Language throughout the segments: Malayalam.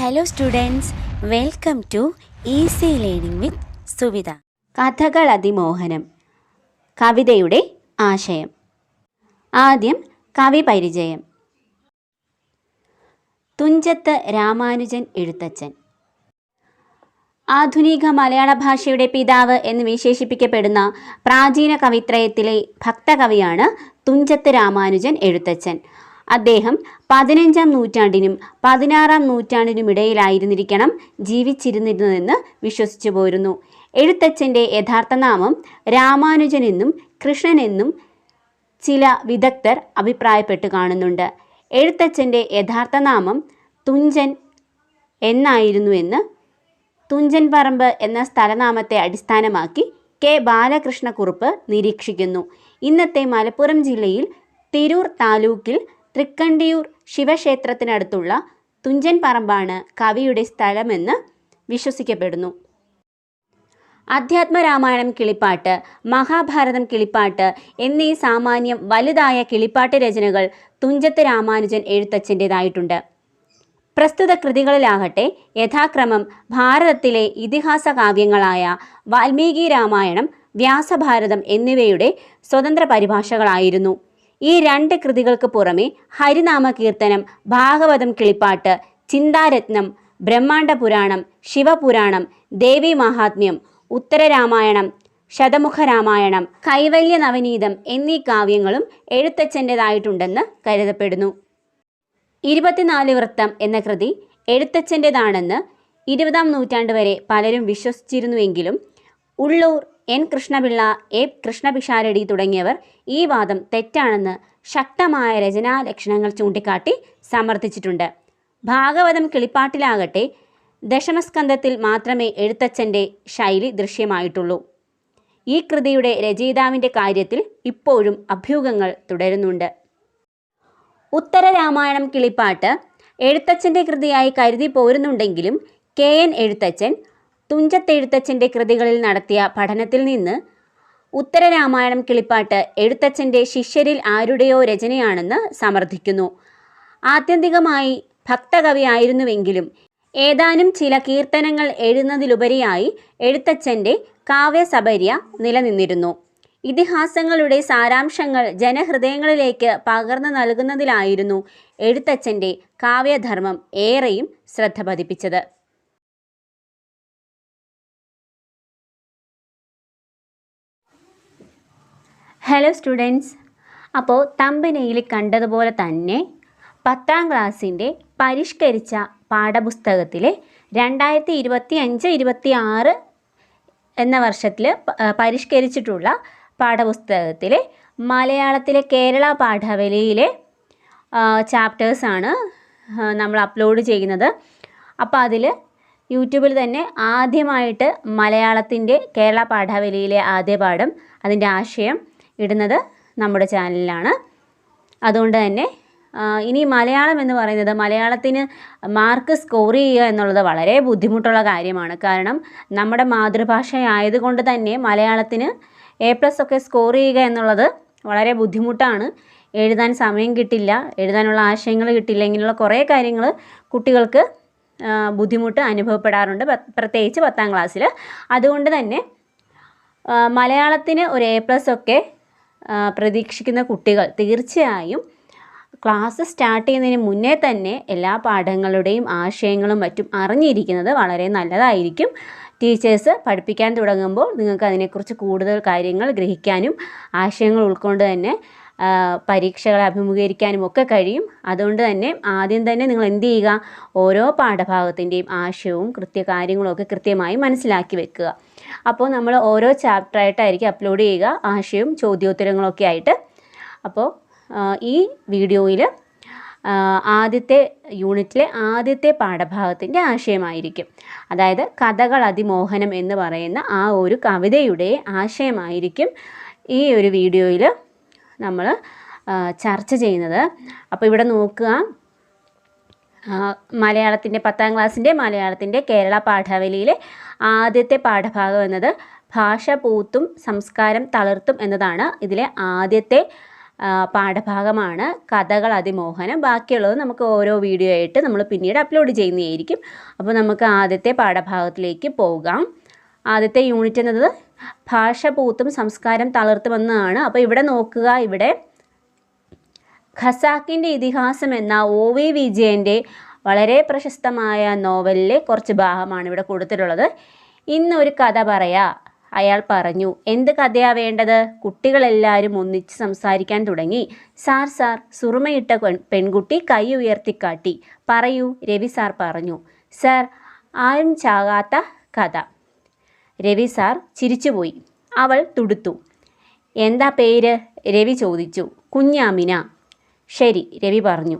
Hello students welcome to easy learning with Suvitha കഥകൾ അതിമോഹനം. കവിതയുടെ ആശയം. ആദ്യം കവി പരിചയം. തുഞ്ചത്ത് രാമാനുജൻ എഴുത്തച്ഛൻ. ആധുനിക മലയാള ഭാഷയുടെ പിതാവ് എന്ന് വിശേഷിപ്പിക്കപ്പെടുന്ന പ്രാചീന കവിത്രയത്തിലെ ഭക്തകവിയാണ് തുഞ്ചത്ത് രാമാനുജൻ എഴുത്തച്ഛൻ. അദ്ദേഹം പതിനഞ്ചാം നൂറ്റാണ്ടിനും പതിനാറാം നൂറ്റാണ്ടിനുമിടയിലായിരുന്നിരിക്കണം ജീവിച്ചിരുന്നിരുന്നതെന്ന് വിശ്വസിച്ചു പോരുന്നു. എഴുത്തച്ഛന്റെ യഥാർത്ഥ നാമം രാമാനുജൻ എന്നും കൃഷ്ണൻ എന്നും ചില വിദഗ്ധർ അഭിപ്രായപ്പെട്ടു കാണുന്നുണ്ട്. എഴുത്തച്ഛന്റെ യഥാർത്ഥ നാമം തുഞ്ചൻ എന്നായിരുന്നുവെന്ന് തുഞ്ചൻ പറമ്പ് എന്ന സ്ഥലനാമത്തെ അടിസ്ഥാനമാക്കി കെ. ബാലകൃഷ്ണക്കുറുപ്പ് നിരീക്ഷിക്കുന്നു. ഇന്നത്തെ മലപ്പുറം ജില്ലയിൽ തിരൂർ താലൂക്കിൽ തൃക്കണ്ടിയൂർ ശിവക്ഷേത്രത്തിനടുത്തുള്ള തുഞ്ചൻ പറമ്പാണ് കവിയുടെ സ്ഥലമെന്ന് വിശ്വസിക്കപ്പെടുന്നു. അധ്യാത്മരാമായണം കിളിപ്പാട്ട് മഹാഭാരതം കിളിപ്പാട്ട് എന്നീ സാമാന്യം വലുതായ കിളിപ്പാട്ട് രചനകൾ തുഞ്ചത്ത് രാമാനുജൻ എഴുത്തച്ഛന്റെതായിട്ടുണ്ട്. പ്രസ്തുത കൃതികളിലാകട്ടെ യഥാക്രമം ഭാരതത്തിലെ ഇതിഹാസ കാവ്യങ്ങളായ വാൽമീകി രാമായണം വ്യാസഭാരതം എന്നിവയുടെ സ്വതന്ത്ര പരിഭാഷകളായിരുന്നു. ഈ രണ്ട് കൃതികൾക്ക് പുറമെ ഹരിനാമ കീർത്തനം ഭാഗവതം കിളിപ്പാട്ട് ചിന്താരത്നം ബ്രഹ്മാണ്ട പുരാണം ശിവപുരാണം ദേവി മഹാത്മ്യം ഉത്തരരാമായണം ശതമുഖ രാമായണം കൈവല്യ നവനീതം എന്നീ കാവ്യങ്ങളും എഴുത്തച്ഛന്റെതായിട്ടുണ്ടെന്ന് കരുതപ്പെടുന്നു. ഇരുപത്തിനാല് വൃത്തം എന്ന കൃതി എഴുത്തച്ഛന്റെതാണെന്ന് ഇരുപതാം നൂറ്റാണ്ട് വരെ പലരും വിശ്വസിച്ചിരുന്നുവെങ്കിലും ഉള്ളൂർ എൻ കൃഷ്ണപിള്ള എ കൃഷ്ണപിഷാരടി തുടങ്ങിയവർ ഈ വാദം തെറ്റാണെന്ന് ശക്തമായ രചനാ ലക്ഷണങ്ങൾ ചൂണ്ടിക്കാട്ടി സമർത്ഥിച്ചിട്ടുണ്ട്. ഭാഗവതം കിളിപ്പാട്ടിലാകട്ടെ ദശമസ്കന്ധത്തിൽ മാത്രമേ എഴുത്തച്ഛന്റെ ശൈലി ദൃശ്യമായിട്ടുള്ളൂ. ഈ കൃതിയുടെ രചയിതാവിന്റെ കാര്യത്തിൽ ഇപ്പോഴും അഭ്യൂഹങ്ങൾ തുടരുന്നുണ്ട്. ഉത്തര രാമായണം കിളിപ്പാട്ട് എഴുത്തച്ഛന്റെ കൃതിയായി കരുതി പോരുന്നുണ്ടെങ്കിലും കെ എൻ എഴുത്തച്ഛൻ തുഞ്ചത്തെഴുത്തച്ഛന്റെ കൃതികളിൽ നടത്തിയ പഠനത്തിൽ നിന്ന് ഉത്തരരാമായണം കിളിപ്പാട്ട് എഴുത്തച്ഛന്റെ ശിഷ്യരിൽ ആരുടെയോ രചനയാണെന്ന് സമർത്ഥിക്കുന്നു. ആത്യന്തികമായി ഭക്തകവിയായിരുന്നുവെങ്കിലും ഏതാനും ചില കീർത്തനങ്ങൾ എഴുതുന്നതിലുപരിയായി എഴുത്തച്ഛന്റെ കാവ്യസബര്യ നിലനിന്നിരുന്നു. ഇതിഹാസങ്ങളുടെ സാരാംശങ്ങൾ ജനഹൃദയങ്ങളിലേക്ക് പകർന്നു നൽകുന്നതിലായിരുന്നു എഴുത്തച്ഛന്റെ കാവ്യധർമ്മം ഏറെയും ശ്രദ്ധ പതിപ്പിച്ചത്. ഹലോ സ്റ്റുഡൻസ് അപ്പോൾ തമ്പനയിൽ കണ്ടതുപോലെ തന്നെ പത്താം ക്ലാസ്സിന്റെ പരിഷ്കരിച്ച പാഠപുസ്തകത്തിലെ രണ്ടായിരത്തി ഇരുപത്തി അഞ്ച് ഇരുപത്തി ആറ് എന്ന വർഷത്തിൽ പരിഷ്കരിച്ചിട്ടുള്ള പാഠപുസ്തകത്തിലെ മലയാളത്തിലെ കേരള പാഠവലിയിലെ ചാപ്റ്റേഴ്സാണ് നമ്മൾ അപ്ലോഡ് ചെയ്യുന്നത്. അപ്പോൾ അതിൽ യൂട്യൂബിൽ തന്നെ ആദ്യമായിട്ട് മലയാളത്തിന്റെ കേരള പാഠാവലിയിലെ ആദ്യ പാഠം അതിന്റെ ആശയം ഇടുന്നത് നമ്മുടെ ചാനലിലാണ്. അതുകൊണ്ട് തന്നെ ഇനി മലയാളം എന്ന് പറയുന്നത് മലയാളത്തിന് മാർക്ക് സ്കോർ ചെയ്യുക എന്നുള്ളത് വളരെ ബുദ്ധിമുട്ടുള്ള കാര്യമാണ്. കാരണം നമ്മുടെ മാതൃഭാഷ ആയതുകൊണ്ട് തന്നെ മലയാളത്തിന് എ പ്ലസ് ഒക്കെ സ്കോർ ചെയ്യുക എന്നുള്ളത് വളരെ ബുദ്ധിമുട്ടാണ്. എഴുതാൻ സമയം കിട്ടില്ല എഴുതാനുള്ള ആശയങ്ങൾ കിട്ടില്ല ഇങ്ങനെയുള്ള കുറേ കാര്യങ്ങൾ കുട്ടികൾക്ക് ബുദ്ധിമുട്ട് അനുഭവപ്പെടാറുണ്ട് പ്രത്യേകിച്ച് പത്താം ക്ലാസ്സിൽ അതുകൊണ്ട് തന്നെ മലയാളത്തിന് ഒരു എ പ്ലസ് ഒക്കെ പ്രതീക്ഷിക്കുന്ന കുട്ടികൾ തീർച്ചയായും ക്ലാസ് സ്റ്റാർട്ട് ചെയ്യുന്നതിന് മുന്നേ തന്നെ എല്ലാ പാഠങ്ങളുടെയും ആശയങ്ങളും മറ്റും അറിഞ്ഞിരിക്കുന്നത് വളരെ നല്ലതായിരിക്കും. ടീച്ചേഴ്സ് പഠിപ്പിക്കാൻ തുടങ്ങുമ്പോൾ നിങ്ങൾക്ക് അതിനെക്കുറിച്ച് കൂടുതൽ കാര്യങ്ങൾ ഗ്രഹിക്കാനും ആശയങ്ങൾ ഉൾക്കൊണ്ട് തന്നെ പരീക്ഷകളെ അഭിമുഖീകരിക്കാനും ഒക്കെ കഴിയും. അതുകൊണ്ട് തന്നെ ആദ്യം തന്നെ നിങ്ങൾ എന്ത് ചെയ്യുക? ഓരോ പാഠഭാഗത്തിന്റെയും ആശയവും കൃത്യ ഒക്കെ കൃത്യമായി മനസ്സിലാക്കി വെക്കുക. അപ്പോൾ നമ്മൾ ഓരോ ചാപ്റ്ററായിട്ടായിരിക്കും അപ്ലോഡ് ചെയ്യുക ആശയവും ചോദ്യോത്തരങ്ങളൊക്കെ ആയിട്ട്. അപ്പോൾ ഈ വീഡിയോയിൽ ആദ്യത്തെ യൂണിറ്റിലെ ആദ്യത്തെ പാഠഭാഗത്തിന്റെ ആശയമായിരിക്കും. അതായത് കഥകൾ അതിമോഹനം എന്ന് പറയുന്ന ആ ഒരു കവിതയുടെ ആശയമായിരിക്കും ഈ ഒരു വീഡിയോയിൽ നമ്മൾ ചർച്ച ചെയ്യുന്നത്. അപ്പോൾ ഇവിടെ നോക്കുക. മലയാളത്തിന്റെ പത്താം ക്ലാസ്സിന്റെ മലയാളത്തിന്റെ കേരള പാഠാവലിയിലെ ആദ്യത്തെ പാഠഭാഗം എന്നത് ഭാഷ പൂത്തും സംസ്കാരം തളർത്തും എന്നതാണ്. ഇതിലെ ആദ്യത്തെ പാഠഭാഗമാണ് കഥകൾ അതിമോഹനം. ബാക്കിയുള്ളത് നമുക്ക് ഓരോ വീഡിയോ ആയിട്ട് നമ്മൾ പിന്നീട് അപ്ലോഡ് ചെയ്യുന്നതായിരിക്കും. അപ്പോൾ നമുക്ക് ആദ്യത്തെ പാഠഭാഗത്തിലേക്ക് പോകാം. ആദ്യത്തെ യൂണിറ്റ് എന്നത് ഭാഷ പൂത്തും സംസ്കാരം തളർത്തുമെന്നാണ് അപ്പോൾ ഇവിടെ നോക്കുക ഇവിടെ ഖസാക്കിന്റെ ഇതിഹാസം എന്ന ഒ വി വിജയന്റെ വളരെ പ്രശസ്തമായ നോവലിലെ കുറച്ച് ഭാഗമാണ് ഇവിടെ കൊടുത്തിട്ടുള്ളത്. ഇന്നൊരു കഥ പറയാ. അയാൾ പറഞ്ഞു എന്ത് കഥയാ വേണ്ടത്? കുട്ടികളെല്ലാവരും ഒന്നിച്ച് സംസാരിക്കാൻ തുടങ്ങി. സാർ സാർ സുറുമയിട്ട പെൺകുട്ടി കൈ ഉയർത്തിക്കാട്ടി. പറയൂ രവി സാർ പറഞ്ഞു. സാർ ആരും ചാകാത്ത കഥ. രവി സാർ ചിരിച്ചുപോയി. അവൾ തുടുത്തു. എന്താ പേര്? രവി ചോദിച്ചു. കുഞ്ഞാമിന. ശരി രവി പറഞ്ഞു.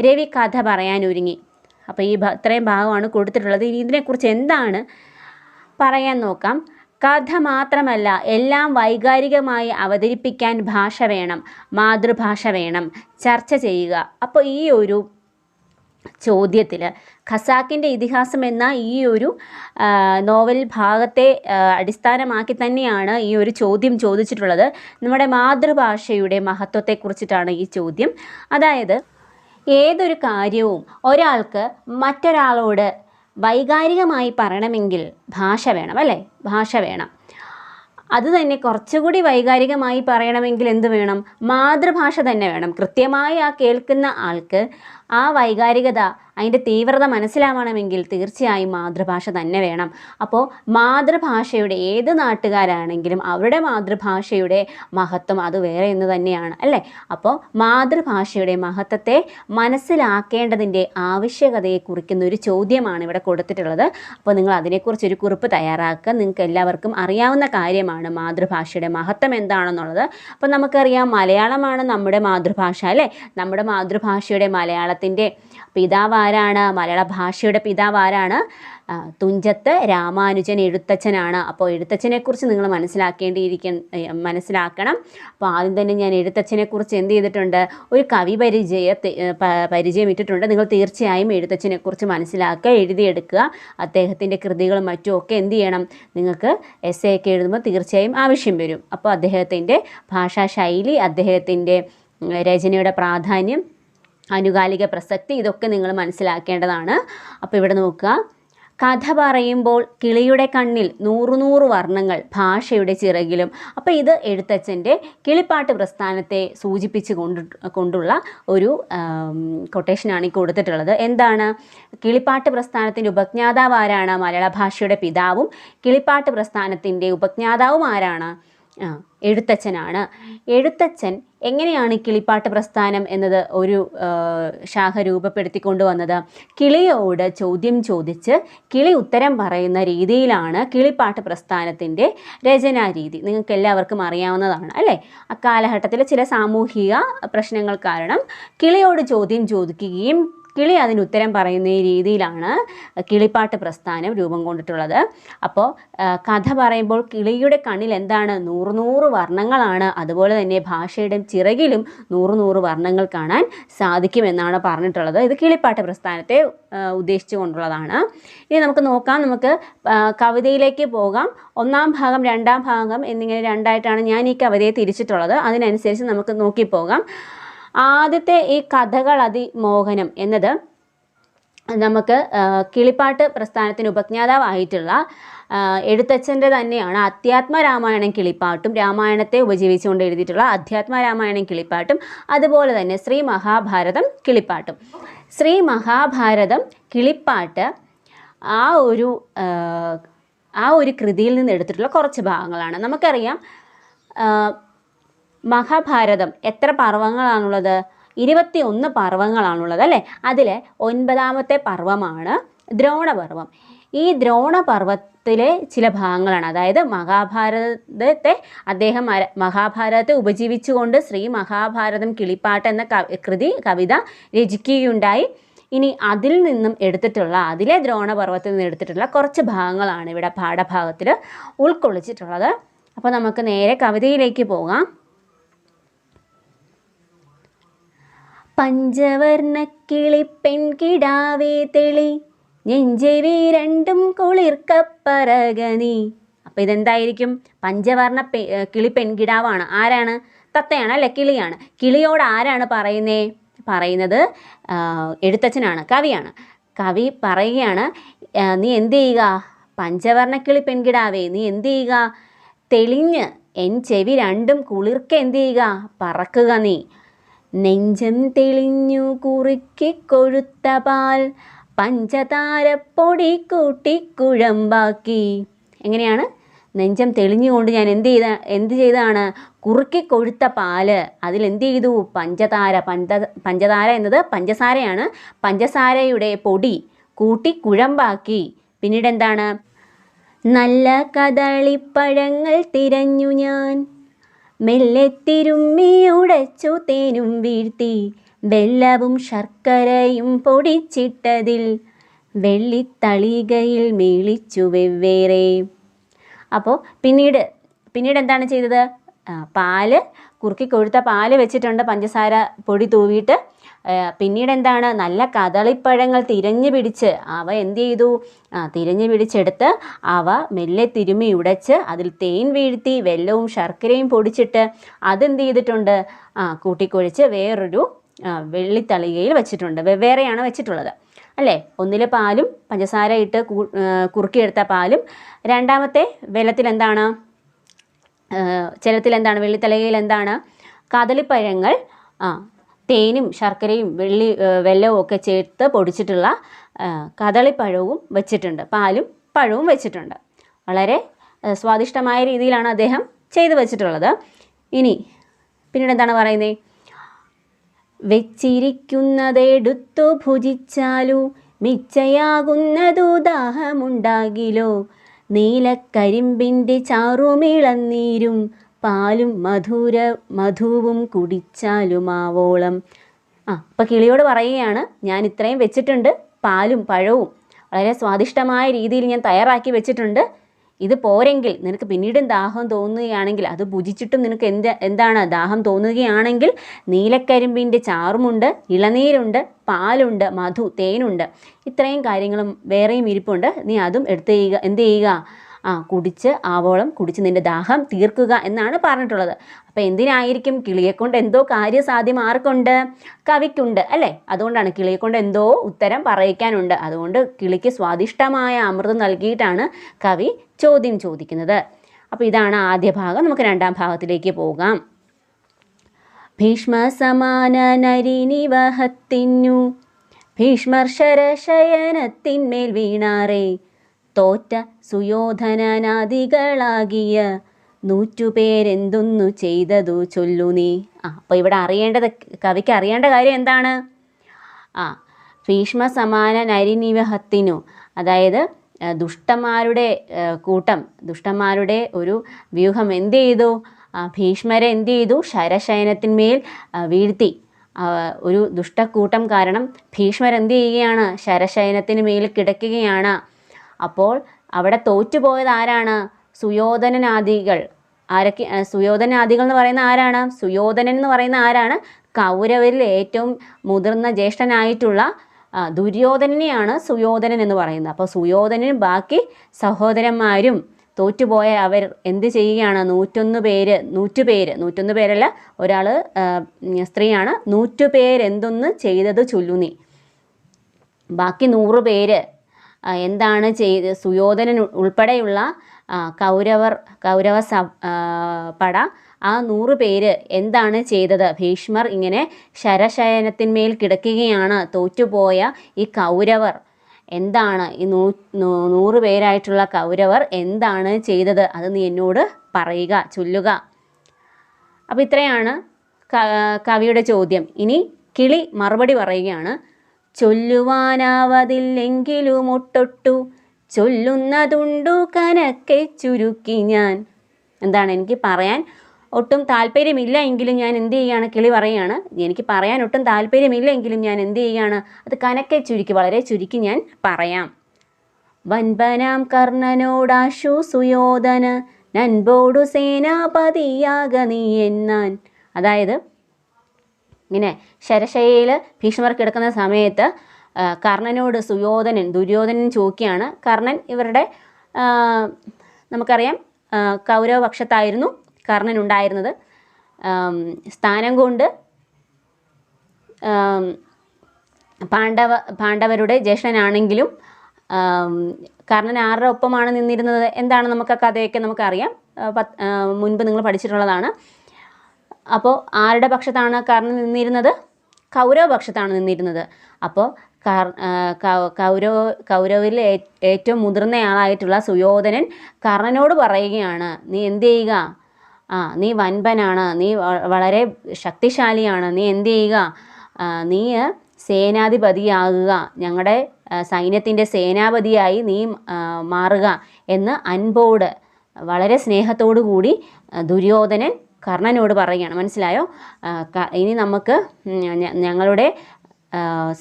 രവി കഥ പറയാൻ ഒരുങ്ങി അപ്പോൾ ഈ ഇത്രയും ഭാഗമാണ് കൊടുത്തിട്ടുള്ളത്. ഇനി ഇതിനെക്കുറിച്ച് എന്താണ് പറയാൻ നോക്കാം. കഥ മാത്രമല്ല എല്ലാം വൈകാരികമായി അവതരിപ്പിക്കാൻ ഭാഷ വേണം മാതൃഭാഷ വേണം. ചർച്ച ചെയ്യുക. അപ്പോൾ ഈ ഒരു ചോദ്യത്തിൽ ഖസാക്കിന്റെ ഇതിഹാസം എന്ന ഈ ഒരു നോവൽ ഭാഗത്തെ അടിസ്ഥാനമാക്കി തന്നെയാണ് ഈ ഒരു ചോദ്യം ചോദിച്ചിട്ടുള്ളത്. നമ്മുടെ മാതൃഭാഷയുടെ മഹത്വത്തെക്കുറിച്ചിട്ടാണ് ഈ ചോദ്യം. അതായത് ഏതൊരു കാര്യവും ഒരാൾക്ക് മറ്റൊരാളോട് വൈകാരികമായി പറയണമെങ്കിൽ ഭാഷ വേണം അല്ലേ? ഭാഷ വേണം. അത് തന്നെ കുറച്ചുകൂടി വൈകാരികമായി പറയണമെങ്കിൽ എന്ത് വേണം? മാതൃഭാഷ തന്നെ വേണം. കൃത്യമായി ആ കേൾക്കുന്ന ആൾക്ക് ആ വൈകാരികത അതിന്റെ തീവ്രത മനസ്സിലാവണമെങ്കിൽ തീർച്ചയായും മാതൃഭാഷ തന്നെ വേണം. അപ്പോൾ മാതൃഭാഷയുടെ ഏത് നാട്ടുകാരാണെങ്കിലും അവരുടെ മാതൃഭാഷയുടെ മഹത്വം അത് വേറെ എന്ന് തന്നെയാണ് അല്ലേ? അപ്പോൾ മാതൃഭാഷയുടെ മഹത്വത്തെ മനസ്സിലാക്കേണ്ടതിന്റെ ആവശ്യകതയെ കുറിക്കുന്ന ഒരു ചോദ്യമാണ് ഇവിടെ കൊടുത്തിട്ടുള്ളത്. അപ്പോൾ നിങ്ങൾ അതിനെക്കുറിച്ച് ഒരു കുറിപ്പ് തയ്യാറാക്കുക. നിങ്ങൾക്ക് എല്ലാവർക്കും അറിയാവുന്ന കാര്യമാണ് മാതൃഭാഷയുടെ മഹത്വം എന്താണെന്നുള്ളത്. അപ്പോൾ നമുക്കറിയാം മലയാളമാണ് നമ്മുടെ മാതൃഭാഷ അല്ലേ? നമ്മുടെ മാതൃഭാഷയുടെ മലയാളത്തിന്റെ പിതാവ് ആരാണ് മലയാള ഭാഷയുടെ പിതാവ് ആരാണ് തുഞ്ചത്ത് രാമാനുജൻ എഴുത്തച്ഛനാണ്. അപ്പോൾ എഴുത്തച്ഛനെക്കുറിച്ച് നിങ്ങൾ മനസ്സിലാക്കേണ്ടിയിരിക്ക മനസ്സിലാക്കണം. അപ്പോൾ ആദ്യം തന്നെ ഞാൻ എഴുത്തച്ഛനെക്കുറിച്ച് എന്ത് ചെയ്തിട്ടുണ്ട്? ഒരു കവി പരിചയ പരിചയം ഇട്ടിട്ടുണ്ട് നിങ്ങൾ തീർച്ചയായും എഴുത്തച്ഛനെക്കുറിച്ച് മനസ്സിലാക്കുക എഴുതിയെടുക്കുക. അദ്ദേഹത്തിന്റെ കൃതികളും മറ്റും ഒക്കെ എന്ത് ചെയ്യണം? നിങ്ങൾക്ക് എസ് എ ഒക്കെ എഴുതുമ്പോൾ തീർച്ചയായും ആവശ്യം വരും. അപ്പോൾ അദ്ദേഹത്തിന്റെ ഭാഷാശൈലി അദ്ദേഹത്തിന്റെ രചനയുടെ പ്രാധാന്യം ആനുകാലിക പ്രസക്തി ഇതൊക്കെ നിങ്ങൾ മനസ്സിലാക്കേണ്ടതാണ്. അപ്പോൾ ഇവിടെ നോക്കുക. കഥ പറയുമ്പോൾ കിളിയുടെ കണ്ണിൽ നൂറു നൂറ് വർണങ്ങൾ ഭാഷയുടെ ചിറകിലും. അപ്പോൾ ഇത് എഴുത്തച്ഛന്റെ കിളിപ്പാട്ട് പ്രസ്ഥാനത്തെ സൂചിപ്പിച്ച് കൊണ്ട് കൊണ്ടുള്ള ഒരു കൊട്ടേഷനാണ് ഈ കൊടുത്തിട്ടുള്ളത്. എന്താണ്? കിളിപ്പാട്ട് പ്രസ്ഥാനത്തിന്റെ ഉപജ്ഞാതാവ് ആരാണ്? മലയാള ഭാഷയുടെ പിതാവും കിളിപ്പാട്ട് പ്രസ്ഥാനത്തിന്റെ ഉപജ്ഞാതാവും ആരാണ്? എഴുത്തച്ഛനാണ്. എഴുത്തച്ഛൻ എങ്ങനെയാണ് കിളിപ്പാട്ട് പ്രസ്ഥാനം എന്നത് ഒരു ശാഖ ശാഖ രൂപപ്പെടുത്തിക്കൊണ്ടുവന്നത് കിളിയോട് ചോദ്യം ചോദിച്ച് കിളി ഉത്തരം പറയുന്ന രീതിയിലാണ് കിളിപ്പാട്ട് പ്രസ്ഥാനത്തിന്റെ രചനാരീതി നിങ്ങൾക്ക് എല്ലാവർക്കും അറിയാവുന്നതാണ് അല്ലേ? അക്കാലഘട്ടത്തിലെ ചില സാമൂഹിക പ്രശ്നങ്ങൾ കാരണം കിളിയോട് ചോദ്യം ചോദിക്കുകയും കിളി അതിന് ഉത്തരം പറയുന്ന ഈ രീതിയിലാണ് കിളിപ്പാട്ട് പ്രസ്ഥാനം രൂപം കൊണ്ടിട്ടുള്ളത്. അപ്പോൾ കഥ പറയുമ്പോൾ കിളിയുടെ കണ്ണിൽ എന്താണ്? നൂറ് നൂറ് വർണങ്ങളാണ്. അതുപോലെ തന്നെ ഭാഷയുടെ ചിറകിലും നൂറ് നൂറ് വർണങ്ങൾ കാണാൻ സാധിക്കുമെന്നാണ് പറഞ്ഞിട്ടുള്ളത്. ഇത് കിളിപ്പാട്ട് പ്രസ്ഥാനത്തെ ഉദ്ദേശിച്ചു കൊണ്ടുള്ളതാണ്. ഇനി നമുക്ക് നോക്കാം. നമുക്ക് കവിതയിലേക്ക് പോകാം. ഒന്നാം ഭാഗം രണ്ടാം ഭാഗം എന്നിങ്ങനെ രണ്ടായിട്ടാണ് ഞാൻ ഈ കവിതയെ തിരിച്ചിട്ടുള്ളത്. അതിനനുസരിച്ച് നമുക്ക് നോക്കിപ്പോകാം. ആദ്യത്തെ ഈ കഥകൾ അതിമോഹനം എന്നത് നമുക്ക് കിളിപ്പാട്ട് പ്രസ്ഥാനത്തിന് ഉപജ്ഞാതാവായിട്ടുള്ള എഴുത്തച്ഛന്റെ തന്നെയാണ് അധ്യാത്മ രാമായണം കിളിപ്പാട്ടും രാമായണത്തെ ഉപജീവിച്ചുകൊണ്ട് എഴുതിയിട്ടുള്ള അധ്യാത്മ രാമായണം കിളിപ്പാട്ടും അതുപോലെ തന്നെ ശ്രീ മഹാഭാരതം കിളിപ്പാട്ടും. ശ്രീ മഹാഭാരതം കിളിപ്പാട്ട് ആ ഒരു ആ, ഒരു കൃതിയിൽ നിന്ന് എടുത്തിട്ടുള്ള കുറച്ച് ഭാഗങ്ങളാണ്. നമുക്കറിയാം മഹാഭാരതം എത്ര പർവങ്ങളാണുള്ളത്? ഇരുപത്തി ഒന്ന് പർവങ്ങളാണുള്ളത് അല്ലേ? അതിൽ ഒൻപതാമത്തെ പർവമാണ് ദ്രോണപർവം ഈ ദ്രോണപർവത്തിലെ ചില ഭാഗങ്ങളാണ്. അതായത് മഹാഭാരതത്തെ അദ്ദേഹം മഹാഭാരതത്തെ ഉപജീവിച്ചുകൊണ്ട് ശ്രീ മഹാഭാരതം കിളിപ്പാട്ട് എന്ന കൃതി കവിത രചിക്കുകയുണ്ടായി. ഇനി അതിൽ നിന്നും എടുത്തിട്ടുള്ള അതിലെ ദ്രോണപർവത്തിൽ നിന്ന് എടുത്തിട്ടുള്ള കുറച്ച് ഭാഗങ്ങളാണ് ഇവിടെ പാഠഭാഗത്തിൽ ഉൾക്കൊള്ളിച്ചിട്ടുള്ളത്. അപ്പോൾ നമുക്ക് നേരെ കവിതയിലേക്ക് പോകാം. പഞ്ചവർണ കിളി പെൺകിടാവേ തെളി. നെഞ്ചെവി രണ്ടും കുളിർക്കപ്പറകനി. അപ്പം ഇതെന്തായിരിക്കും? പഞ്ചവർണ പെ കിളി പെൺകിടാവാണ് ആരാണ്? തത്തയാണ് അല്ലെ? കിളിയാണ്. കിളിയോട് ആരാണ് പറയുന്നേ? പറയുന്നത് എഴുത്തച്ഛനാണ് കവിയാണ്. കവി പറയുകയാണ് നീ എന്ത് ചെയ്യുക? പഞ്ചവർണക്കിളി പെൺകിടാവേ നീ എന്ത് ചെയ്യുക? തെളിഞ്ഞ് എൻ ചെവി രണ്ടും കുളിർക്ക എന്ത് ചെയ്യുക? പറക്കുക നീ. നെഞ്ചം തെളിഞ്ഞു കുറുക്കി കൊഴുത്ത പാൽ പഞ്ചതാരപ്പൊടി കൂട്ടി കുഴമ്പാക്കി എങ്ങനെയാണ്? നെഞ്ചം തെളിഞ്ഞുകൊണ്ട് ഞാൻ എന്ത് ചെയ്ത എന്ത് ചെയ്താണ് കുറുക്കി കൊഴുത്ത പാൽ. അതിൽ എന്ത് ചെയ്തു? പഞ്ചതാര പഞ്ച പഞ്ചതാര എന്നത് പഞ്ചസാരയാണ്. പഞ്ചസാരയുടെ പൊടി കൂട്ടി കുഴമ്പാക്കി പിന്നീട് എന്താണ്? നല്ല കദളിപ്പഴങ്ങൾ തിരഞ്ഞു ഞാൻ. മെല്ലെ തിരുമ്മിയുടച്ചു തേനും വീഴ്ത്തി. വെല്ലവും ശർക്കരയും പൊടിച്ചിട്ടതിൽ വെള്ളിത്തളികയിൽ മേളിച്ചു വെവ്വേറെ. അപ്പോൾ പിന്നീട് പിന്നീട് എന്താണ് ചെയ്തത്? പാൽ കുറുക്കി കൊഴുത്ത പാൽ വെച്ചിട്ടുണ്ട് പഞ്ചസാര പൊടി തൂവിയിട്ട്. പിന്നീട് എന്താണ് നല്ല കദളിപ്പഴങ്ങൾ തിരഞ്ഞു പിടിച്ച് അവ എന്ത് ചെയ്തു? തിരഞ്ഞു പിടിച്ചെടുത്ത് അവ മെല്ലെ തിരുമി ഉടച്ച് അതിൽ തേൻ വീഴ്ത്തി വെല്ലവും ശർക്കരയും പൊടിച്ചിട്ട് അതെന്ത് ചെയ്തിട്ടുണ്ട്? ആ കൂട്ടിക്കൊഴിച്ച് വേറൊരു വെള്ളിത്തളികയിൽ വെച്ചിട്ടുണ്ട്. വെവ്വേറെയാണ് വെച്ചിട്ടുള്ളത്. അല്ലേ? ഒന്നിൽ പാലും പഞ്ചസാര ഇട്ട് കുറുക്കിയെടുത്ത പാലും. രണ്ടാമത്തെ വെള്ളത്തിൽ എന്താണ് ചെലത്തിൽ എന്താണ് വെള്ളിത്തലകയിൽ എന്താണ്? കദളിപ്പഴങ്ങൾ ആ തേനും ശർക്കരയും വെള്ളി വെല്ലവും ഒക്കെ ചേർത്ത് പൊടിച്ചിട്ടുള്ള കദളിപ്പഴവും വെച്ചിട്ടുണ്ട്. പാലും പഴവും വെച്ചിട്ടുണ്ട്. വളരെ സ്വാദിഷ്ടമായ രീതിയിലാണ് അദ്ദേഹം ചെയ്തു വെച്ചിട്ടുള്ളത്. ഇനി പിന്നീട് എന്താണ് പറയുന്നത് വെച്ചിരിക്കുന്നതെടുത്തു ഭുജിച്ചാലു മിച്ചയാകുന്നതു ദാഹമുണ്ടാകിലോ? നീലക്കരിമ്പിന്റെ ചാറുമിളന്നീരും പാലും മധുര മധുവും കുടിച്ചാലുമാവോളം. ആ അപ്പം കിളിയോട് പറയുകയാണ് ഞാൻ ഇത്രയും വെച്ചിട്ടുണ്ട് പാലും പഴവും വളരെ സ്വാദിഷ്ടമായ രീതിയിൽ ഞാൻ തയ്യാറാക്കി വെച്ചിട്ടുണ്ട്. ഇത് പോരെങ്കിൽ നിനക്ക് പിന്നീടും ദാഹം തോന്നുകയാണെങ്കിൽ അത് ഭുജിച്ചിട്ടും നിനക്ക് എന്ത് എന്താണ് ദാഹം തോന്നുകയാണെങ്കിൽ നീലക്കരിമ്പിന്റെ ചാറുമുണ്ട് ഇളനീരുണ്ട് പാലുണ്ട് മധു തേനുണ്ട്. ഇത്രയും കാര്യങ്ങളും വേറെയും ഇരിപ്പുണ്ട്. നീ അതും എടുത്ത് ചെയ്യുക എന്ത് ചെയ്യുക? ആ കുടിച്ച് ആവോളം കുടിച്ച് നിന്റെ ദാഹം തീർക്കുക എന്നാണ് പറഞ്ഞിട്ടുള്ളത്. അപ്പോൾ എന്തിനായിരിക്കും കിളിയെ കൊണ്ട് എന്തോ കാര്യസാധ്യം ആർക്കുണ്ട്? കവിക്കുണ്ട് അല്ലേ? അതുകൊണ്ടാണ് കിളിയെ കൊണ്ട് എന്തോ ഉത്തരം പറയിക്കാനുണ്ട്. അതുകൊണ്ട് കിളിക്ക് സ്വാദിഷ്ടമായ അമൃതം നൽകിയിട്ടാണ് കവി ചോദ്യം ചോദിക്കുന്നത്. അപ്പോൾ ഇതാണ് ആദ്യ ഭാഗം. നമുക്ക് രണ്ടാം ഭാഗത്തിലേക്ക് പോകാം. ഭീഷ്മസമാന നരിനിവഹത്തിന്നു ഭീഷ്മർ ശരശയനത്തിന്മേൽ വീണാറേ. തോറ്റ സുയോധനനാദികളാകിയ നൂറ്റുപേരെന്തൊന്നു ചെയ്തതു ചൊല്ലു നീ. ആ അപ്പോൾ ഇവിടെ അറിയേണ്ടത് കവിക്ക് അറിയേണ്ട കാര്യം എന്താണ്? ആ ഭീഷ്മ സമാന നരിനിവഹത്തിനു അതായത് ദുഷ്ടന്മാരുടെ കൂട്ടം ദുഷ്ടന്മാരുടെ ഒരു വ്യൂഹം എന്ത് ചെയ്തു ഭീഷ്മരെ എന്ത് ചെയ്തു ശരശയനത്തിന്മേൽ വീഴ്ത്തി. ഒരു ദുഷ്ടക്കൂട്ടം കാരണം ഭീഷ്മർ എന്ത് ചെയ്യുകയാണ് ശരശയനത്തിന് മേൽ കിടക്കുകയാണ്. അപ്പോൾ അവിടെ തോറ്റുപോയത് ആരാണ്? സുയോധനനാദികൾ ആരൊക്കെ സുയോധനാദികൾ എന്ന് പറയുന്ന ആരാണ്? സുയോധനൻ എന്ന് പറയുന്ന ആരാണ്? കൗരവരിൽ ഏറ്റവും മുതിർന്ന ജ്യേഷ്ഠനായിട്ടുള്ള ദുര്യോധനനെയാണ് സുയോധനൻ എന്ന് പറയുന്നത്. അപ്പോൾ സുയോധനനും ബാക്കി സഹോദരന്മാരും തോറ്റുപോയ അവർ എന്ത് ചെയ്യുകയാണ്? നൂറ്റൊന്ന് പേര് നൂറ്റുപേര് നൂറ്റൊന്ന് പേരല്ല ഒരാൾ സ്ത്രീയാണ്. നൂറ്റു എന്തൊന്ന് ചെയ്തത് ചൊല്ലുന്നി. ബാക്കി നൂറ് പേര് എന്താണ് ചെയ്ത് സുയോധനൻ ഉൾപ്പെടെയുള്ള കൗരവർ കൗരവ സ പട ആ നൂറ് പേര് എന്താണ് ചെയ്തത്? ഭീഷ്മർ ഇങ്ങനെ ശരശയനത്തിന്മേൽ കിടക്കുകയാണ് തോറ്റുപോയ ഈ കൗരവർ. എന്താണ് ഈ നൂ നൂറ് പേരായിട്ടുള്ള കൗരവർ എന്താണ് ചെയ്തത്? അത് നീ എന്നോട് പറയുക ചൊല്ലുക. അപ്പോൾ ഇത്രയാണ് കവിയുടെ ചോദ്യം. ഇനി കിളി മറുപടി പറയുകയാണ്. ചൊല്ലുവാനാവതില്ലെങ്കിലും ഒട്ടൊട്ടു ചൊല്ലുന്നതുണ്ടു കനക്കെ ചുരുക്കി ഞാൻ. എന്താണ്? എനിക്ക് പറയാൻ ഒട്ടും താല്പര്യമില്ല എങ്കിലും ഞാൻ എന്ത് ചെയ്യുകയാണ് കിളി പറയുകയാണ്. എനിക്ക് പറയാൻ ഒട്ടും താല്പര്യമില്ല എങ്കിലും ഞാൻ എന്ത് ചെയ്യുകയാണ് അത് കനക്കെ ചുരുക്കി വളരെ ചുരുക്കി ഞാൻ പറയാം. വൻപനാം കർണനോടാശു സുയോധന നൻപോടു സേനാപതിയാക നീ എന്നാൻ. അതായത് ഇങ്ങനെ ശരശയിൽ ഭീഷ്മർ കിടക്കുന്ന സമയത്ത് കർണനോട് സുയോധനൻ ദുര്യോധനൻ ചോദിക്കുകയാണ്. കർണൻ ഇവരുടെ നമുക്കറിയാം കൗരവപക്ഷത്തായിരുന്നു കർണൻ ഉണ്ടായിരുന്നത് സ്ഥാനം കൊണ്ട് പാണ്ഡവ പാണ്ഡവരുടെ ജ്യേഷ്ഠനാണെങ്കിലും കർണൻ ആരുടെ ഒപ്പമാണ് നിന്നിരുന്നത്? എന്താണ് നമുക്ക് ആ കഥയൊക്കെ നമുക്കറിയാം മുൻപ് നിങ്ങൾ പഠിച്ചിട്ടുള്ളതാണ്. അപ്പോൾ ആരുടെ പക്ഷത്താണ് കർണൻ നിന്നിരുന്നത്? കൗരവ പക്ഷത്താണ് നിന്നിരുന്നത്. അപ്പോൾ കൗരവ കൗരവിൽ ഏറ്റവും മുതിർന്നയാളായിട്ടുള്ള സുയോധനൻ കർണനോട് പറയുകയാണ് നീ എന്ത് ചെയ്യുക? ആ നീ വൻപനാണ് നീ വളരെ ശക്തിശാലിയാണ് നീ എന്ത് ചെയ്യുക? നീ സേനാധിപതിയാകുക ഞങ്ങളുടെ സൈന്യത്തിന്റെ സേനാപതിയായി നീ മാറുക എന്ന് അൻപോട് വളരെ സ്നേഹത്തോടു കൂടി ദുര്യോധനൻ കർണനോട് പറയുകയാണ്. മനസ്സിലായോ? ഇനി നമുക്ക് ഞങ്ങളുടെ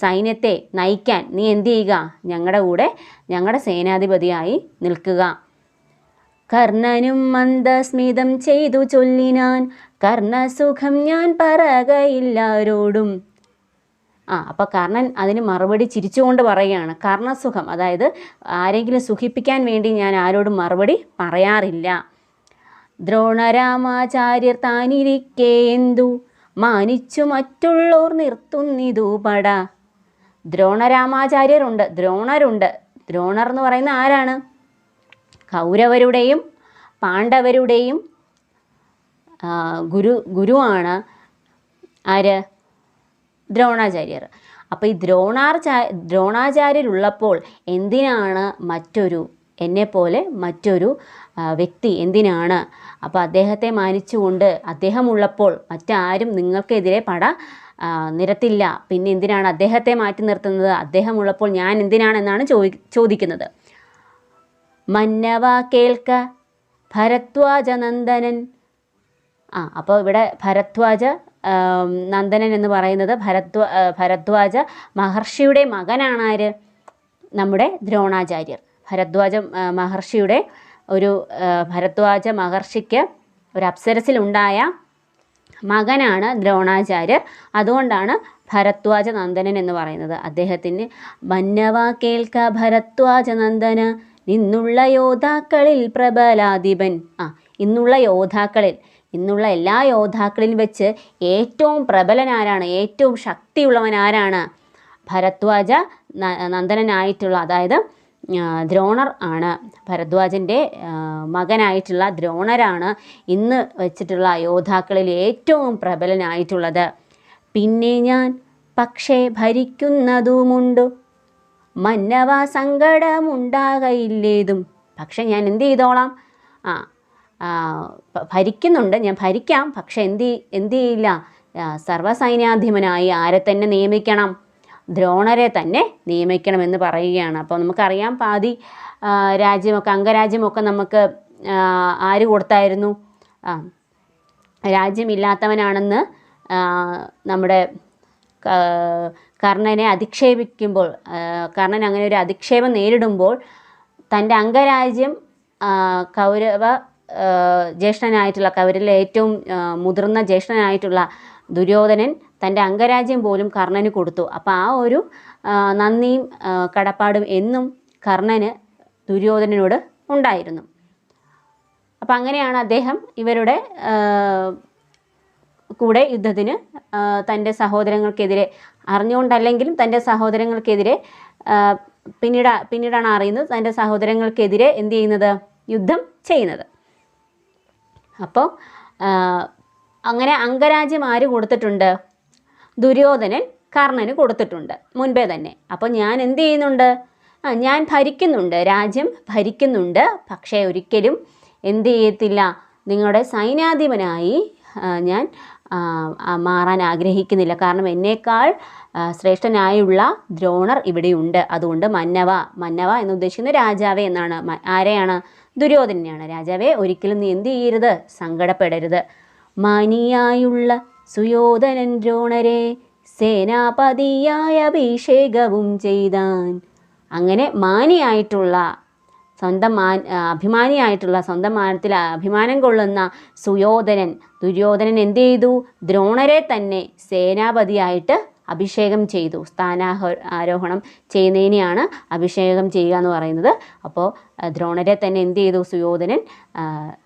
സൈന്യത്തെ നയിക്കാൻ നീ എന്ത് ചെയ്യുക? ഞങ്ങളുടെ കൂടെ ഞങ്ങളുടെ സേനാധിപതിയായി നിൽക്കുക. കർണനും മന്ദസ്മിതം ചെയ്തു ചൊല്ലിനാൻ കർണസുഖം ഞാൻ പറകയില്ലാരോടും. ആ അപ്പോൾ കർണൻ അതിന് മറുപടി ചിരിച്ചുകൊണ്ട് പറയുകയാണ്. കർണസുഖം അതായത് ആരെങ്കിലും സുഖിപ്പിക്കാൻ വേണ്ടി ഞാൻ ആരോടും മറുപടി പറയാറില്ല. ദ്രോണരാമാചാര്യർ താനിരിക്കെ എന്തു? മാനിച്ചു മറ്റുള്ളോർ നിർത്തുന്നിതു പട. ദ്രോണരാമാചാര്യരുണ്ട് ദ്രോണരുണ്ട്. ദ്രോണർ എന്ന് പറയുന്ന ആരാണ്? കൗരവരുടെയും പാണ്ഡവരുടെയും ഗുരു ഗുരുവാണ് ആര്? ദ്രോണാചാര്യർ. അപ്പോൾ ഈ ദ്രോണാർചാ ദ്രോണാചാര്യരുള്ളപ്പോൾ എന്തിനാണ് മറ്റൊരു എന്നെപ്പോലെ മറ്റൊരു വ്യക്തി എന്തിനാണ്? അപ്പോൾ അദ്ദേഹത്തെ മാനിച്ചുകൊണ്ട് അദ്ദേഹം ഉള്ളപ്പോൾ മറ്റാരും നിങ്ങൾക്കെതിരെ പട നിരത്തില്ല. പിന്നെ എന്തിനാണ് അദ്ദേഹത്തെ മാറ്റി നിർത്തുന്നത്? അദ്ദേഹം ഉള്ളപ്പോൾ ഞാൻ എന്തിനാണെന്നാണ് ചോദി ചോദിക്കുന്നത്. മന്നവ കേൾക്ക ഭരദ്വാജ നന്ദനൻ. ആ അപ്പോൾ ഇവിടെ ഭരത്വാജ നന്ദനൻ എന്ന് പറയുന്നത് ഭരദ്വ ആ, ഭരദ്വാജ മഹർഷിയുടെ മകനാണ് ആര്? നമ്മുടെ ദ്രോണാചാര്യർ. ഭരദ്വാജ മഹർഷിയുടെ ഒരു ഭരദ്വാജ മഹർഷിക്ക് ഒരു അപ്സരസിലുണ്ടായ മകനാണ് ദ്രോണാചാര്യർ. അതുകൊണ്ടാണ് ഭരദ്വാജ നന്ദനൻ എന്ന് പറയുന്നത്. അദ്ദേഹത്തിന് മന്നവ കേൾക്ക ഭരദ്വാജ നന്ദന നിന്നുള്ള യോദ്ധാക്കളിൽ പ്രബലാധിപൻ. ആ ഇന്നുള്ള യോദ്ധാക്കളിൽ ഇന്നുള്ള എല്ലാ യോദ്ധാക്കളിൽ വെച്ച് ഏറ്റവും പ്രബലനാരാണ് ഏറ്റവും ശക്തിയുള്ളവൻ ആരാണ് ഭരദ്വാജ നന്ദനനായിട്ടുള്ള അതായത് ദ്രോണർ ആണ് ഭരദ്വാജന്റെ മകനായിട്ടുള്ള ദ്രോണരാണ് ഇന്ന് വെച്ചിട്ടുള്ള യോദ്ധാക്കളിൽ ഏറ്റവും പ്രബലനായിട്ടുള്ളത്. പിന്നെ ഞാൻ പക്ഷേ ഭരിക്കുന്നതുമുണ്ടു. മന്നവ സങ്കടമുണ്ടാകയില്ലേതും. പക്ഷെ ഞാൻ എന്ത് ചെയ്തോളാം? ആ ഭരിക്കുന്നുണ്ട്. ഞാൻ ഭരിക്കാം. പക്ഷെ എന്ത് എന്ത് ചെയ്യില്ല? സർവസൈന്യാധിപനായി ആരെ തന്നെ നിയമിക്കണം? ദ്രോണരെ തന്നെ നിയമിക്കണമെന്ന് പറയുകയാണ്. അപ്പോൾ നമുക്കറിയാം പാതി രാജ്യമൊക്കെ അംഗരാജ്യമൊക്കെ നമുക്ക് ആര് കൊടുത്തായിരുന്നു? ആ രാജ്യമില്ലാത്തവനാണെന്ന് നമ്മുടെ കർണനെ അധിക്ഷേപിക്കുമ്പോൾ കർണൻ അങ്ങനെ ഒരു അധിക്ഷേപം നേരിടുമ്പോൾ തന്റെ അംഗരാജ്യം കൗരവ ജ്യേഷ്ഠനായിട്ടുള്ള കൗരവിലെ ഏറ്റവും മുതിർന്ന ജ്യേഷ്ഠനായിട്ടുള്ള ദുര്യോധനൻ തന്റെ അംഗരാജ്യം പോലും കർണന് കൊടുത്തു. അപ്പോൾ ആ ഒരു നന്ദിയും കടപ്പാടും എന്നും കർണന് ദുര്യോധനനോട് ഉണ്ടായിരുന്നു. അപ്പം അങ്ങനെയാണ് അദ്ദേഹം ഇവരുടെ കൂടെ യുദ്ധത്തിന് തന്റെ സഹോദരങ്ങൾക്കെതിരെ അറിഞ്ഞുകൊണ്ടല്ലെങ്കിലും തന്റെ സഹോദരങ്ങൾക്കെതിരെ പിന്നീട് പിന്നീടാണ് അറിയുന്നത് തന്റെ സഹോദരങ്ങൾക്കെതിരെ എന്ത് ചെയ്യുന്നത്? യുദ്ധം ചെയ്യുന്നത്. അപ്പോൾ അങ്ങനെ അംഗരാജ്യം ആര് കൊടുത്തിട്ടുണ്ട്? ദുര്യോധനൻ കർണന് കൊടുത്തിട്ടുണ്ട്. മുൻപേ തന്നെ. അപ്പോൾ ഞാൻ എന്ത് ചെയ്യുന്നുണ്ട്? ആ ഞാൻ ഭരിക്കുന്നുണ്ട്. രാജ്യം ഭരിക്കുന്നുണ്ട്. പക്ഷേ ഒരിക്കലും എന്ത് ചെയ്യത്തില്ല. നിങ്ങളുടെ സൈന്യാധിപനായി ഞാൻ മാറാൻ ആഗ്രഹിക്കുന്നില്ല. കാരണം എന്നേക്കാൾ ശ്രേഷ്ഠനായുള്ള ദ്രോണർ ഇവിടെയുണ്ട്. അതുകൊണ്ട് മന്നവ മന്നവ എന്ന് ഉദ്ദേശിക്കുന്നത് രാജാവേ എന്നാണ്. ആരെയാണ്? ദുര്യോധനെയാണ് രാജാവേ ഒരിക്കലും നീ എന്ത് ചെയ്യരുത്? സങ്കടപ്പെടരുത്. മാനിയായുള്ള സുയോധനൻ ദ്രോണരെ സേനാപതിയായ അഭിഷേകവും ചെയ്താൻ. അങ്ങനെ മാനിയായിട്ടുള്ള സ്വന്തം മാൻ അഭിമാനിയായിട്ടുള്ള സ്വന്തം മാനത്തിൽ അഭിമാനം കൊള്ളുന്ന സുയോധനൻ ദുര്യോധനൻ എന്ത് ചെയ്തു? ദ്രോണരെ തന്നെ സേനാപതിയായിട്ട് അഭിഷേകം ചെയ്തു. സ്ഥാനാഹോ ആരോഹണം ചെയ്യുന്നതിനെയാണ് അഭിഷേകം ചെയ്യുക എന്ന് പറയുന്നത്. അപ്പോൾ ദ്രോണരെ തന്നെ എന്ത് ചെയ്തു? സുയോധനൻ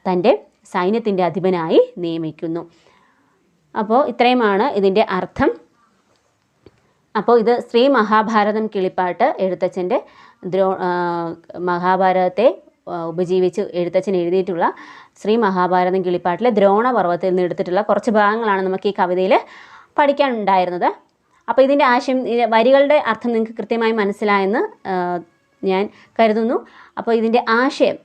തന്റെ സൈന്യത്തിന്റെ അധിപനായി നിയമിക്കുന്നു. അപ്പോൾ ഇത്രയുമാണ് ഇതിന്റെ അർത്ഥം. അപ്പോൾ ഇത് ശ്രീ മഹാഭാരതം കിളിപ്പാട്ട് എഴുത്തച്ഛന്റെ ദ്രോ മഹാഭാരതത്തെ ഉപജീവിച്ച് എഴുത്തച്ഛൻ എഴുതിയിട്ടുള്ള ശ്രീ മഹാഭാരതം കിളിപ്പാട്ടിലെ ദ്രോണപർവത്തിൽ നിന്ന് എടുത്തിട്ടുള്ള കുറച്ച് ഭാഗങ്ങളാണ് നമുക്ക് ഈ കവിതയിൽ പഠിക്കാനുണ്ടായിരുന്നത്. അപ്പോൾ ഇതിന്റെ ആശയം വരികളുടെ അർത്ഥം നിങ്ങൾക്ക് കൃത്യമായി മനസ്സിലായെന്ന് ഞാൻ കരുതുന്നു. അപ്പോൾ ഇതിന്റെ ആശയം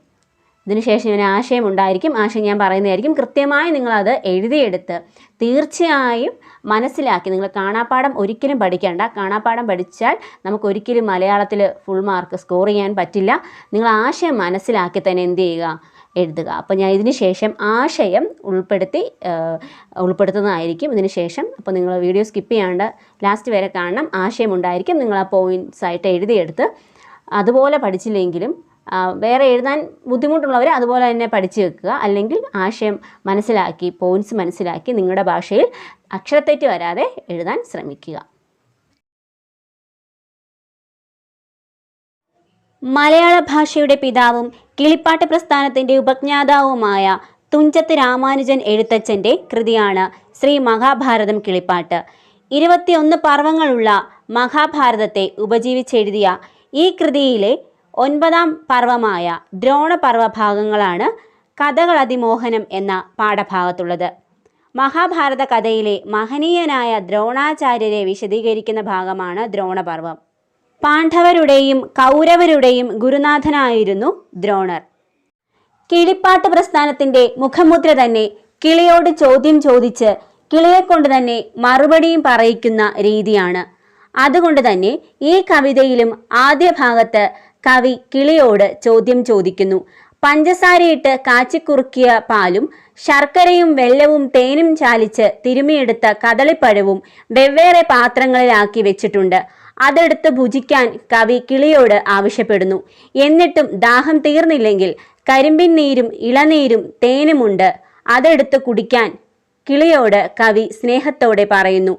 ഇതിന് ശേഷം ഞാൻ ആശയം ഉണ്ടായിരിക്കും ആശയം ഞാൻ പറയുന്നതായിരിക്കും. കൃത്യമായി നിങ്ങളത് എഴുതിയെടുത്ത് തീർച്ചയായും മനസ്സിലാക്കി. നിങ്ങൾ കാണാപ്പാഠം ഒരിക്കലും പഠിക്കേണ്ട. കാണാപ്പാഠം പഠിച്ചാൽ നമുക്ക് ഒരിക്കലും മലയാളത്തിൽ ഫുൾ മാർക്ക് സ്കോർ ചെയ്യാൻ പറ്റില്ല. നിങ്ങൾ ആശയം മനസ്സിലാക്കി തന്നെ എന്ത് ചെയ്യുക? എഴുതുക. അപ്പോൾ ഞാൻ ഇതിന് ശേഷം ആശയം ഉൾപ്പെടുത്തി ഉൾപ്പെടുത്തുന്നതായിരിക്കും ഇതിന് ശേഷം അപ്പോൾ നിങ്ങൾ വീഡിയോ സ്കിപ്പ് ചെയ്യാണ്ട് ലാസ്റ്റ് വരെ കാണണം. ആശയം ഉണ്ടായിരിക്കും. നിങ്ങൾ ആ പോയിന്റ്സ് ആയിട്ട് എഴുതിയെടുത്ത് അതുപോലെ പഠിച്ചില്ലെങ്കിലും വേറെ എഴുതാൻ ബുദ്ധിമുട്ടുള്ളവർ അതുപോലെ തന്നെ പഠിച്ചു വെക്കുക. അല്ലെങ്കിൽ ആശയം മനസ്സിലാക്കി പോയിന്റ്സ് മനസ്സിലാക്കി നിങ്ങളുടെ ഭാഷയിൽ അക്ഷരത്തെറ്റ് വരാതെ എഴുതാൻ ശ്രമിക്കുക. മലയാള ഭാഷയുടെ പിതാവും കിളിപ്പാട്ട് പ്രസ്ഥാനത്തിന്റെ ഉപജ്ഞാതാവുമായ തുഞ്ചത്ത് രാമാനുജൻ എഴുത്തച്ഛന്റെ കൃതിയാണ് ശ്രീ മഹാഭാരതം കിളിപ്പാട്ട്. ഇരുപത്തിയൊന്ന് പർവങ്ങളുള്ള മഹാഭാരതത്തെ ഉപജീവിച്ചെഴുതിയ ഈ കൃതിയിലെ ഒൻപതാം പർവമായ ദ്രോണപർവ ഭാഗങ്ങളാണ് കഥകൾ അതിമോഹനം എന്ന പാഠഭാഗത്തുള്ളത്. മഹാഭാരത കഥയിലെ മഹനീയനായ ദ്രോണാചാര്യരെ വിശദീകരിക്കുന്ന ഭാഗമാണ് ദ്രോണപർവം പാണ്ഡവരുടെയും കൗരവരുടെയും ഗുരുനാഥനായിരുന്നു ദ്രോണർ. കിളിപ്പാട്ട് പ്രസ്ഥാനത്തിന്റെ മുഖമുദ്ര തന്നെ കിളിയോട് ചോദ്യം ചോദിച്ച് കിളിയെ കൊണ്ട് തന്നെ മറുപടിയും പറയിക്കുന്ന രീതിയാണ്. അതുകൊണ്ട് തന്നെ ഈ കവിതയിലും ആദ്യ ഭാഗത്ത് കവി കിളിയോട് ചോദ്യം ചോദിക്കുന്നു. പഞ്ചസാരയിട്ട് കാച്ചിക്കുറുക്കിയ പാലും ശർക്കരയും വെള്ളവും തേനും ചാലിച്ച് തിരുമിയെടുത്ത കദളിപ്പഴവും വെവ്വേറെ പാത്രങ്ങളിലാക്കി വെച്ചിട്ടുണ്ട്. അതെടുത്ത് ഭുജിക്കാൻ കവി കിളിയോട് ആവശ്യപ്പെടുന്നു. എന്നിട്ടും ദാഹം തീർന്നില്ലെങ്കിൽ കരിമ്പിൻ നീരും ഇളനീരും തേനുമുണ്ട്. അതെടുത്ത് കുടിക്കാൻ കിളിയോട് കവി സ്നേഹത്തോടെ പറയുന്നു.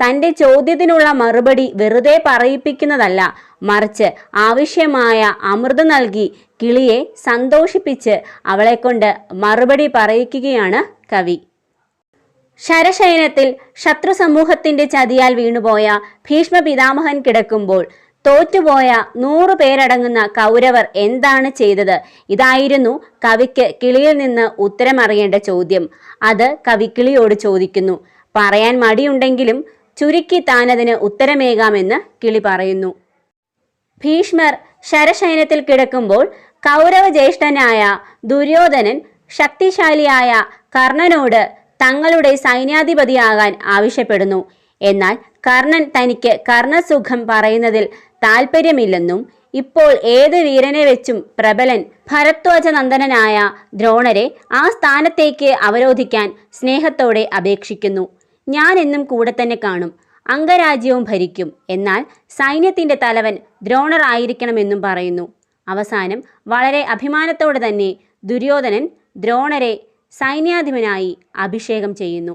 തന്റെ ചോദ്യത്തിനുള്ള മറുപടി വെറുതെ പറയിപ്പിക്കുന്നതല്ല. മറിച്ച് ആവശ്യമായ അമൃത് നൽകി കിളിയെ സന്തോഷിപ്പിച്ച് അവളെക്കൊണ്ട് മറുപടി പറയിക്കുകയാണ് കവി. ശരശയനത്തിൽ ശത്രു സമൂഹത്തിന്റെ ചതിയാൽ വീണുപോയ ഭീഷ്മ പിതാമഹൻ കിടക്കുമ്പോൾ തോറ്റുപോയ നൂറു പേരടങ്ങുന്ന കൗരവർ എന്താണ് ചെയ്തത്? ഇതായിരുന്നു കവിക്ക് കിളിയിൽ നിന്ന് ഉത്തരമറിയേണ്ട ചോദ്യം. അത് കവി കിളിയോട് ചോദിക്കുന്നു. പറയാൻ മടിയുണ്ടെങ്കിലും ചുരുക്കി താനതിന് ഉത്തരമേകാമെന്ന് കിളി പറയുന്നു. ഭീഷ്മർ ശരശയനത്തിൽ കിടക്കുമ്പോൾ കൗരവ ജ്യേഷ്ഠനായ ദുര്യോധനൻ ശക്തിശാലിയായ കർണനോട് തങ്ങളുടെ സൈന്യാധിപതിയാകാൻ ആവശ്യപ്പെടുന്നു. എന്നാൽ കർണൻ തനിക്ക് കർണസുഖം പറയുന്നതിൽ താല്പര്യമില്ലെന്നും ഇപ്പോൾ ഏത് വീരനെ വെച്ചും പ്രബലൻ ഭരത്വജനന്ദനായ ദ്രോണരെ ആ സ്ഥാനത്തേക്ക് അവരോധിക്കാൻ സ്നേഹത്തോടെ അപേക്ഷിക്കുന്നു. ഞാൻ എന്നും കൂടെ തന്നെ കാണും. അംഗരാജ്യവും ഭരിക്കും. എന്നാൽ സൈന്യത്തിന്റെ തലവൻ ദ്രോണർ ആയിരിക്കണമെന്നും പറയുന്നു. അവസാനം വളരെ അഭിമാനത്തോടെ തന്നെ ദുര്യോധനൻ ദ്രോണരെ സൈന്യാധിപനായി അഭിഷേകം ചെയ്യുന്നു.